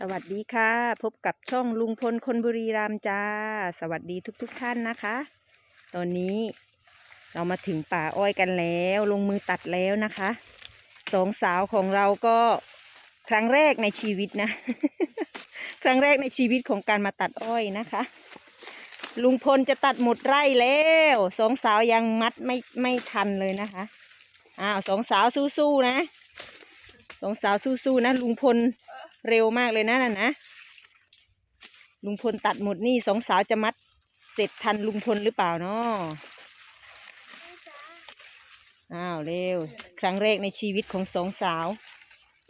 สวัสดีค่ะ พบกับช่องลุงพลคนบุรีรัมย์จ้า สวัสดีทุกๆทท่านนะคะ ตอนนี้เรามาถึงป่าอ้อยกันแล้ว ลงมือตัดแล้วนะคะสองสาวของเราก็ครั้งแรกในชีวิตนะ ครั้งแรกในชีวิตของการมาตัดอ้อยนะคะ ลุงพลจะตัดหมดไร่แล้วสองสาวยังมัดไม่ไม่ทันเลยนะคะอ้าวสองสาวสู้ๆนะสองสาวสู้ๆนะลุงพล เร็วมากเลยนะนั่นนะ ลุงพลตัดหมดนี่สองสาวจะมัดเสร็จทันลุงพลหรือเปล่าเนาะอ้าวเร็ว ครั้งแรกในชีวิตของสองสาว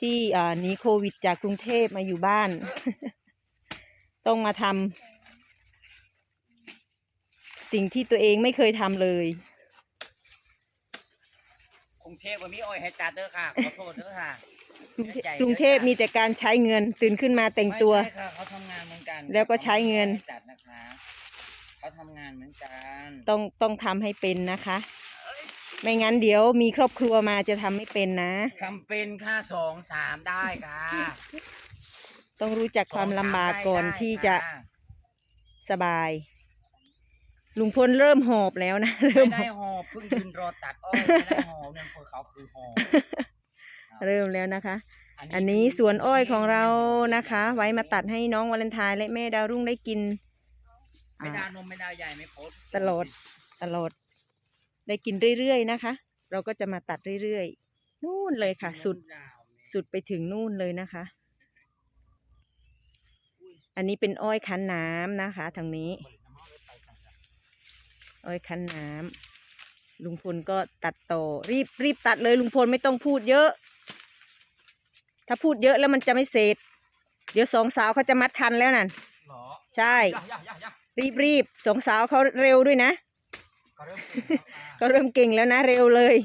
ที่หนีโควิดจากกรุงเทพมาอยู่บ้าน ต้องมาทำสิ่งที่ตัวเองไม่เคยทำเลยกรุงเทพวันนี้อ้อยให้จัดเด้อค่ะ ขอโทษเด้อค่ะ กรุงเทพกรุงเทพมีแต่การใช้เงิน ตื่นขึ้นมาแต่งตัว ไม่ใช่ค่ะเขาทำงานเหมือนกันแล้วก็ใช้เงิน ขาจัดนะคะเขาทำงานเหมือนกันต้องต้องทำให้เป็นนะคะ ไม่งั้นเดี๋ยวมีครอบครัวมาจะทำไม่เป็นนะ ทำเป็นค่าสองสามได้ค่ะต้องรู้จักความลำบากก่อนสงสมที่จะได้ค่สบาย ลุงพลเริ่มหอบแล้วนะ เริ่ไม่มหได้อบหอบเพิ่งยืนรอตัดอ้อยไม่ได้หอบเนี่ยคนเขาคือหอบ เริ่มแล้วนะคะ อันนี้สวนอ้อยของเรานะคะ ไว้มาตัดให้น้องวาเลนไทน์และแม่ดาวรุ่งได้กิน ไม่ได้อ่านมไม่ได้ใหญ่ไม่โพสต์ตลอดตลอด ได้กินเรื่อยๆนะคะ เราก็จะมาตัดเรื่อยๆนู่นเลยค่ะ สุดสุดไปถึงนู่นเลยนะคะ อันนี้เป็นอ้อยคั้นน้ำนะคะทางนี้ อ้อยคั้นน้ำลุงพลก็ตัดต่อรีบรีบตัดเลยลุงพลไม่ต้องพูดเยอะ ถ้าพูดเยอะแล้วมันจะไม่เสร็จ เดี๋ยวสองสาวเขาจะมัดทันแล้วนั่นหรอใช่ ยะยะยะยะรีบรีบสองสาวเขาเร็วด้วยนะ ก็เริ่มเก่งแล้วค่ะก็เริ่มเก่งแล้วนะเร็วเลย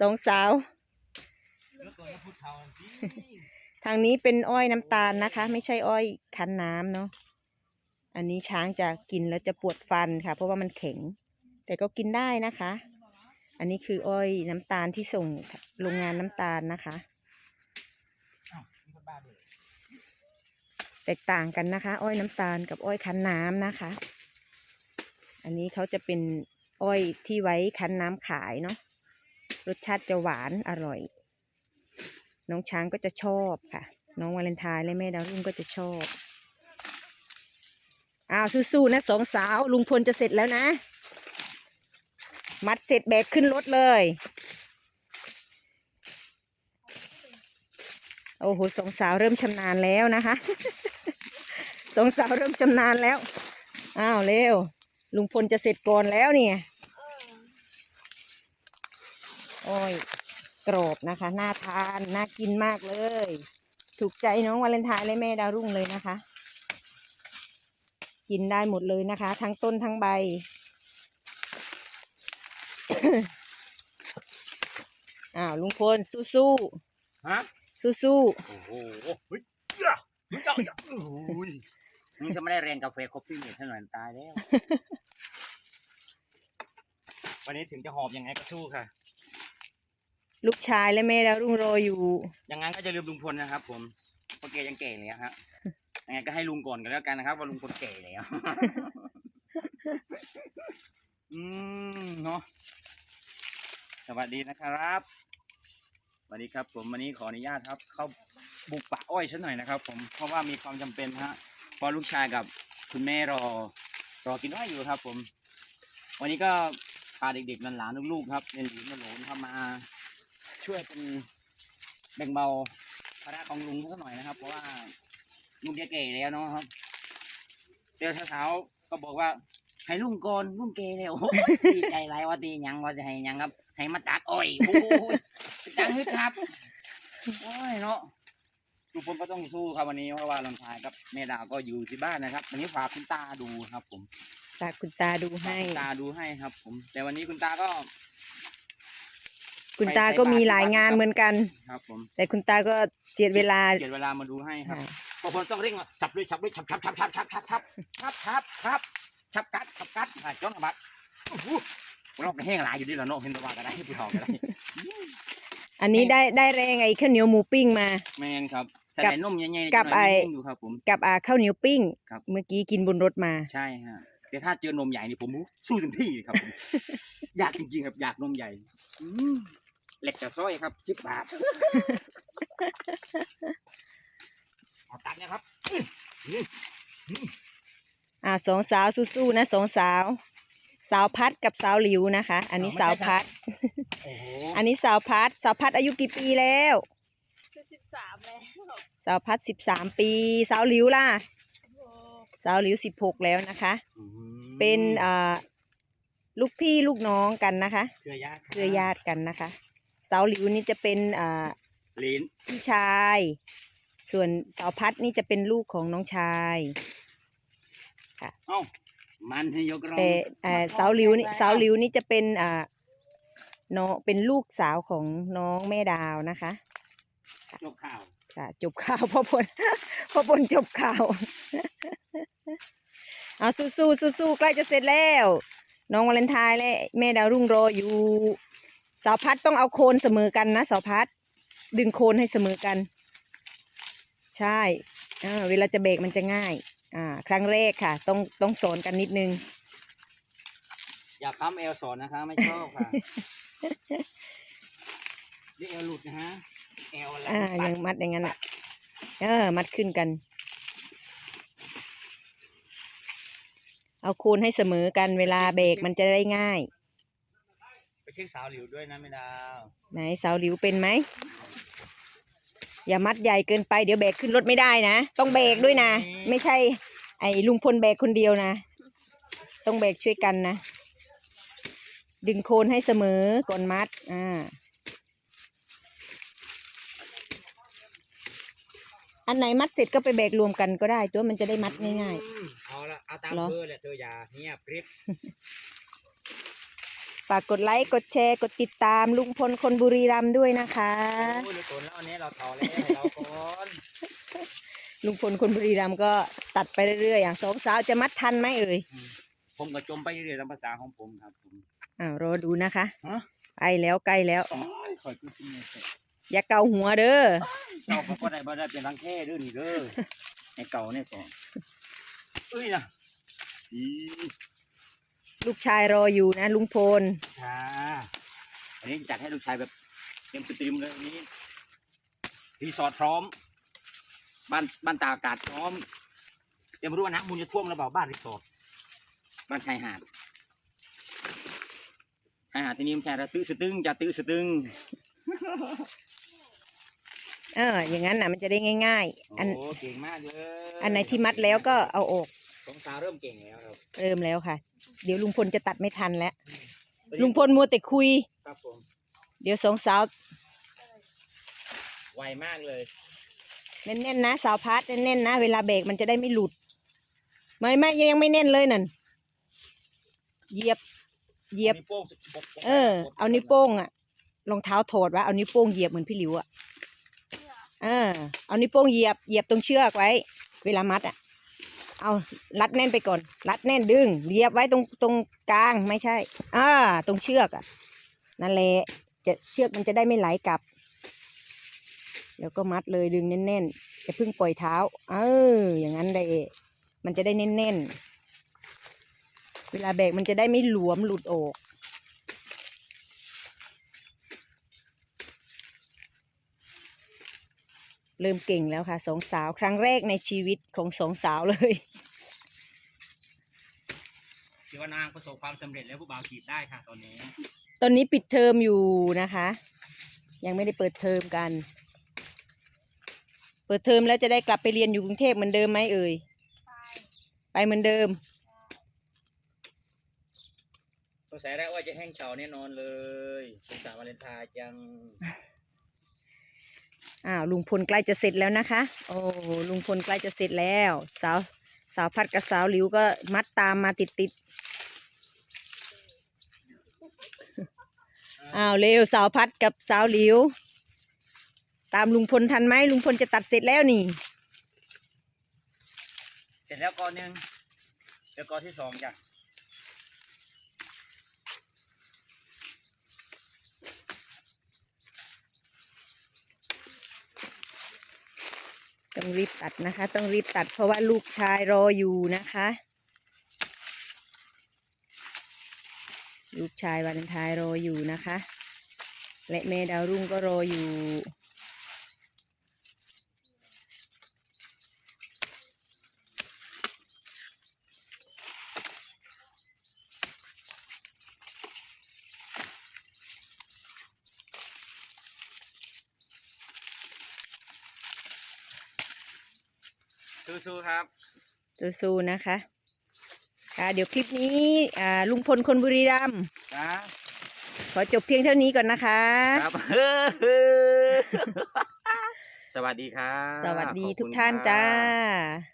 สองสาว เลือกตัวให้พูดเขาสิทางนี้เป็นอ้อยน้ำตาลนะคะ ไม่ใช่อ้อยคั้นน้ำเนาะอันนี้ช้างจะกินแล้วจะปวดฟันค่ะ เพราะว่ามันแข็ง แต่ก็กินได้นะคะ อันนี้คืออ้อยน้ำตาลที่ส่งโรงงานน้ำตาลนะคะ อ้าวมีคนบ้าด้วย แตกต่างกันนะคะ อ้อยน้ำตาลกับอ้อยคั้นน้ำนะคะ อันนี้เขาจะเป็นอ้อยที่ไว้คั้นน้ำขายเนาะรสชาติจะหวานอร่อย น้องช้างก็จะชอบค่ะ น้องวาเลนไทน์และแม่ดาวรุ่งก็จะชอบอ้าวสู้ๆนะสองสาวลุงพลจะเสร็จแล้วนะ มัดเสร็จแบกขึ้นรถเลย โอ้โหสองสาวเริ่มชำนาญแล้วนะคะ สองสาวเริ่มชำนาญแล้ว อ้าวเร็ว ลุงพลจะเสร็จก่อนแล้วเนี่ยโอ้ยกรอบนะคะ น่าทาน น่ากินมากเลย ถูกใจน้องวาเลนไทน์และแม่ดาวรุ่งเลยนะคะ กินได้หมดเลยนะคะ ทั้งต้นทั้งใบ อ้าวลุงพลสู้ฮะๆสู้โอ้โหเฮ้ยยะเฮ้ยยะยะโอ้ยมึงจะไม่ได้แรงกาแฟคอฟฟี่เมทเท่านั้นตายแล้ว วันนี้ถึงจะหอบยังไงก็สู้ค่ะๆลูกชายและแม่ดาวรุ่งรออยู่อย่างนั้นก็จะลืมลุงพลนะครับ ผมเพราะแกยังแก่เลยอะฮะยังไงก็ให้ลุงก่อนกันแล้วกันนะครับ ว่าลุงพลแก่แล้วอืมเนาะสวัสดีนะครับสวัสดีครับ ผมวันนี้ขออนุญาตครับ เข้าบุกป่าอ้อยฉันหน่อยนะครับ ผมเพราะว่ามีความจำเป็นฮะเพราะลูกชายกับคุณแม่รอรอกินอ้อยอยู่ครับ ผม วันนี้ก็พาเด็กๆหลานๆลูกๆครับเรียนหลีนหลนเข้ามาช่วยเป็นแบ่งเบาภาระของลุงสักหน่อยนะครับ เพราะว่าลุงแกแก่แล้วเนาะครับเจ้าสาวๆก็บอกว่า ให้ลุงก่อนลุงแก่แล้วโอ้ยดีใจไรว่าตีหยังว่าจะให้หยังครับ ให้มาตัดอ้อยโอ้ยจังฮึดครับโอ้ยเนาะ ทุกคนก็ต้องสู้ครับวันนี้เพราะว่าลำพายครับแม่ดาวก็อยู่ที่บ้านนะครับ วันนี้ฝากคุณตาดูครับ ผมตาคุณตาดูให้ฝากคุณตาดูให้ครับ ผม แต่วันนี้คุณตาก็ คุณตาก็มีหลายงานเหมือนกัน ครับ ผมแต่คุณตาก็เจียดเวลาเกียรเวลามาดูให้ครับ ค่ะบางคนต้องเร่งมาจับด้วยจับด้วยชับชับชับชับชับชับชับชับชับชับชับกัดชับกัดอะจ้องบัดโอ้โหเราไปแห้งหลายอยู่ดีแล้วเนาะเห็นตัวว่าก็ได้ผู้ทองก็ได้อันนี้ได้ได้แรงไอ้ข้าวเหนียวหมูปิ้งมา แมนครับ ใส่กับไข่นุ่มใหญ่ๆกับหน่อยไอ้นิ่มอยู่ครับผมกับอ่าข้าวเหนียวปิ้งครับเมื่อกี้กินบนรถมาใช่ฮะแต่ถ้าเจอนมใหญ่นี่ผมสู้เต็มที่ครับผมอยากจริงๆครับอยากนมใหญ่อืมเหล็กกระซ้อยครับสิบบาทเอาตัดนะครับอ่าสองสาวสู้ๆนะสองสาว สาวพัดกับสาวหลิวนะคะ อันนี้สาวพัดโอ้โหอันนี้สาวพัด สาวพัดอายุกี่ปีแล้ว จะสิบสามแล้ว สาวพัดสิบสามปี สาวหลิวล่ะโอ้สาวหลิวสิบหกแล้วนะคะอืมเป็นอ่าลูกพี่ลูกน้องกันนะคะ เครือญาติเครือญาติกันนะคะ สาวหลิวนี่จะเป็นอ่าลิ้นพี่ชาย ส่วนสาวพัดนี่จะเป็นลูกของน้องชายเอ้ามันให้ยกรองแต่อ่าสาวหลิวนี่สาวหลิวนี่จะเป็นอ่าน้องเป็นลูกสาวของน้องแม่ดาวนะคะ ยกข่าว ค่ะจบข่าวพ่อพลพ่อพลจบข่าวเอาสู้สู้สู้สู้ๆใกล้จะเสร็จแล้ว น้องวาเลนไทน์และแม่ดาวรุ่งรออยู่สาวพัดต้องเอาโคนเสมอกันนะสาวพัด ดึงโคนให้เสมอกัน ใช่อ่าเวลาจะเบรกมันจะง่ายอ่าครั้งแรกค่ะ ต้องต้องสอนกันนิดนึง อย่าค้ำเอลสอนนะคะ ไม่ชอบค่ะนี่เอลหลุดนะฮะเอลอะไรอ่าปัดยังมัดอย่างนั้นอะ เออ มัดขึ้นกัน เอาโคนให้เสมอกันเวลาเบรกมันจะได้ง่าย ไปเช็คสาวหลิวด้วยนะไม่ดาวไหนสาวหลิวเป็นไหม อย่ามัดใหญ่เกินไปเดี๋ยวแบกขึ้นรถไม่ได้นะ ต้องแบกด้วยนะ ไม่ใช่ ไอ้ลุงพลแบกคนเดียวนะ ต้องแบกช่วยกันนะ ดึงโคนให้เสมอก่อนมัด อ่า อันไหนมัดเสร็จก็ไปแบกรวมกันก็ได้ ตัวมันจะได้มัดง่ายอืมเอาละเอาตามเหรอเบอร์แหละเธออย่าเงียบกริบๆฝากกดไลค์กดแชร์กดติดตามลุงพลคนบุรีรัมย์ด้วยนะคะโอ้ยเหลือตัวแล้วอันนี้เราต่อแล้วให้เราก่อนลุงพลคนบุรีรัมย์ก็ตัดไปเรื่อยๆอย่างสองสาวจะมัดทันไหมเอ่ยผมก็จมไปเรื่อยๆตามภาษาของผมครับผมอ้าวรอดูนะคะฮะใกล้แล้วใกล้แล้วโอ้ยคอยขึ้นที่นี่เถอะอย่าเกาหัวเด้อ เก่าเขาก็ได้บ่ได้เป็นรังแค่เด้อนี่เด้อไอ้เก่าเนี่ยก่อนเอ้ยนะอีลูกชายรออยู่นะ ลุงพลค่ะอันนี้จัดให้ลูกชายแบบเต็มสตรีมเลยวันนี้รีสอร์ทพร้อม บ้านบ้านตากอากาศพร้อมเดี๋ยวมาดูว่าน้ำมูลจะท่วมหรือเปล่าบ้านรีสอร์ทบ้านชายหาดชายหาดที่นี่มันชายระตื้อสตึงจะตื้อสตึง เอออย่างนั้นน่ะมันจะได้ง่าย ๆ อันโอ้เก่งมากเลยอันไหนที่มัดแล้วก็เอาออกสองสาวเริ่มเก่งแล้วครับเริ่มแล้วค่ะ เดี๋ยวลุงพลจะตัดไม่ทันแล้ว ลุงพลมัวแต่คุย ครับผมเดี๋ยวสองสาวไวมากเลยแน่นๆนะสาวพัดแน่นๆนะ เวลาเบรกมันจะได้ไม่หลุด ไม่ไม่ยังไม่แน่นเลยนั่นเหยียบเหยียบานิ้วโป้งสุดกดกดเออกดเอานิ้วโป้งอะรองเท้าถอดวะเอานิ้วโป้งเหยียบเหมือนพี่หลิวอะเออเอานิ้วโป้งเหยียบเหยียบตรงเชือกไว้ เวลามัดอะเอารัดแน่นไปก่อน รัดแน่นดึง เหยียบไว้ตรงตรงกลางไม่ใช่ อ่า ตรงเชือกอะนั่นแหละจะเชือกมันจะได้ไม่ไหลกลับ แล้วก็มัดเลยดึงแน่นๆจะพึ่งปล่อยเท้า เออ อย่างนั้นได้มันจะได้แน่นๆเวลาแบกมันจะได้ไม่หลวมหลุดออก เริ่มเก่งแล้วค่ะสองสาวครั้งแรกในชีวิตของสองสาวเลยถือว่านางประสบความสำเร็จแล้วผู้บ่าวจีบได้ค่ะตอนนี้ ตอนนี้ปิดเทอมอยู่นะคะ ยังไม่ได้เปิดเทอมกัน เปิดเทอมแล้วจะได้กลับไปเรียนอยู่กรุงเทพเหมือนเดิมไหมเอ่ยไปไปเหมือนเดิมสงสัยแล้วว่าจะแห้งเฉาแน่นอนเลยสงสารวาเลนไทน์จัง อ้าวลุงพลใกล้จะเสร็จแล้วนะคะ โอ้ลุงพลใกล้จะเสร็จแล้ว สาวสาวพัดกับสาวหลิวก็มัดตามมาติดติดอ้าวเร็วสาวพัดกับสาวหลิว ตามลุงพลทันไหมลุงพลจะตัดเสร็จแล้วนี่ เสร็จแล้วก่อนหนึ่งเดี๋ยวก่อนที่สองจ้ะ ต้องรีบตัดนะคะ ต้องรีบตัดเพราะว่าลูกชายรออยู่นะคะ ลูกชายวาเลนไทน์รออยู่นะคะ และแม่ดาวรุ่งก็รออยู่ สู้ๆครับสู้ๆนะคะค่ะเดี๋ยวคลิปนี้อ่าลุงพลคนบุรีรัมย์ครับขอจบเพียงเท่านี้ก่อนนะคะ ครับ สวัสดีครับ สวัสดีขอบคุณทุกท่านครับจ้า